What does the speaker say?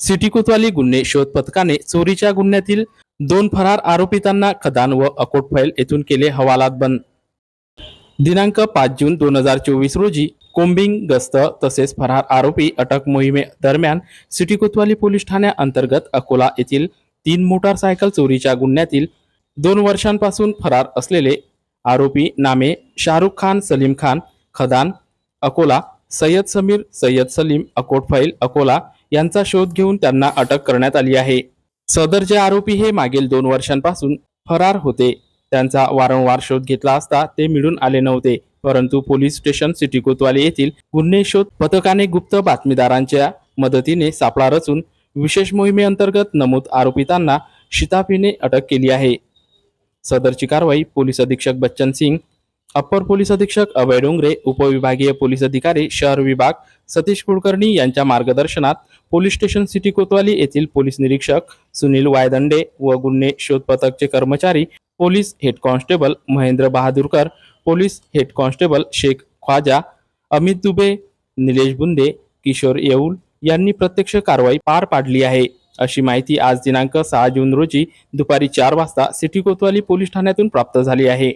City कोतवाली गुन्हे शोध पथकाने चोरीच्या गुन्ह्यातील दोन फरार आरोपितांना खदान व अकोटफैल येथून केले हवालात बंद. दिनांक पाच जून दोन हजार चोवीस रोजी कोंबिंग गस्त तसेच फरार आरोपी अटक मोहिमे दरम्यान सिटी कोतवाली पोलीस ठाण्याअंतर्गत अकोला येथील तीन मोटारसायकल चोरीच्या गुन्ह्यातील दोन वर्षांपासून फरार असलेले आरोपी नामे शाहरुख खान सलीम खान खदान अकोला सय्यद समीर सय्यद सलीम अकोट फाईल अकोला यांचा शोध घेऊन त्यांना अटक करण्यात आली आहे. सदरचे आरोपी हे मागील दोन वर्षांपासून फरार होते. त्यांचा वारंवार शोध घेतला असता ते मिळून आले नव्हते. परंतु पोलीस स्टेशन सिटी कोतवाली येथील गुन्हे शोध पथकाने गुप्त बातमीदारांच्या मदतीने सापळा रचून विशेष मोहिमेअंतर्गत नमूद आरोपितांना शिताफीने अटक केली आहे. सदरची कारवाई पोलीस अधीक्षक बच्चन सिंग अप्पर पोलीस अधीक्षक अभय डोंगरे उपविभागीय पोलीस अधिकारी शहर विभाग सतीश कुलकर्णी यांच्या मार्गदर्शनात पोलीस स्टेशन सिटी कोतवाली येथील पोलीस निरीक्षक सुनील वायदंडे व गुन्हे शोध पथकचे कर्मचारी police head constable Mahendra Bahadurkar police head constable Shaikh Khwaja Amit Dube Nilesh Bunde Kishor Yeul यांनी प्रत्यक्ष कारवाई पार पाडली आहे. अशी माहिती आज दिनांक सहा जून रोजी दुपारी चार वाजता सिटी कोतवाली पोलीस ठाण्यातून प्राप्त झाली आहे.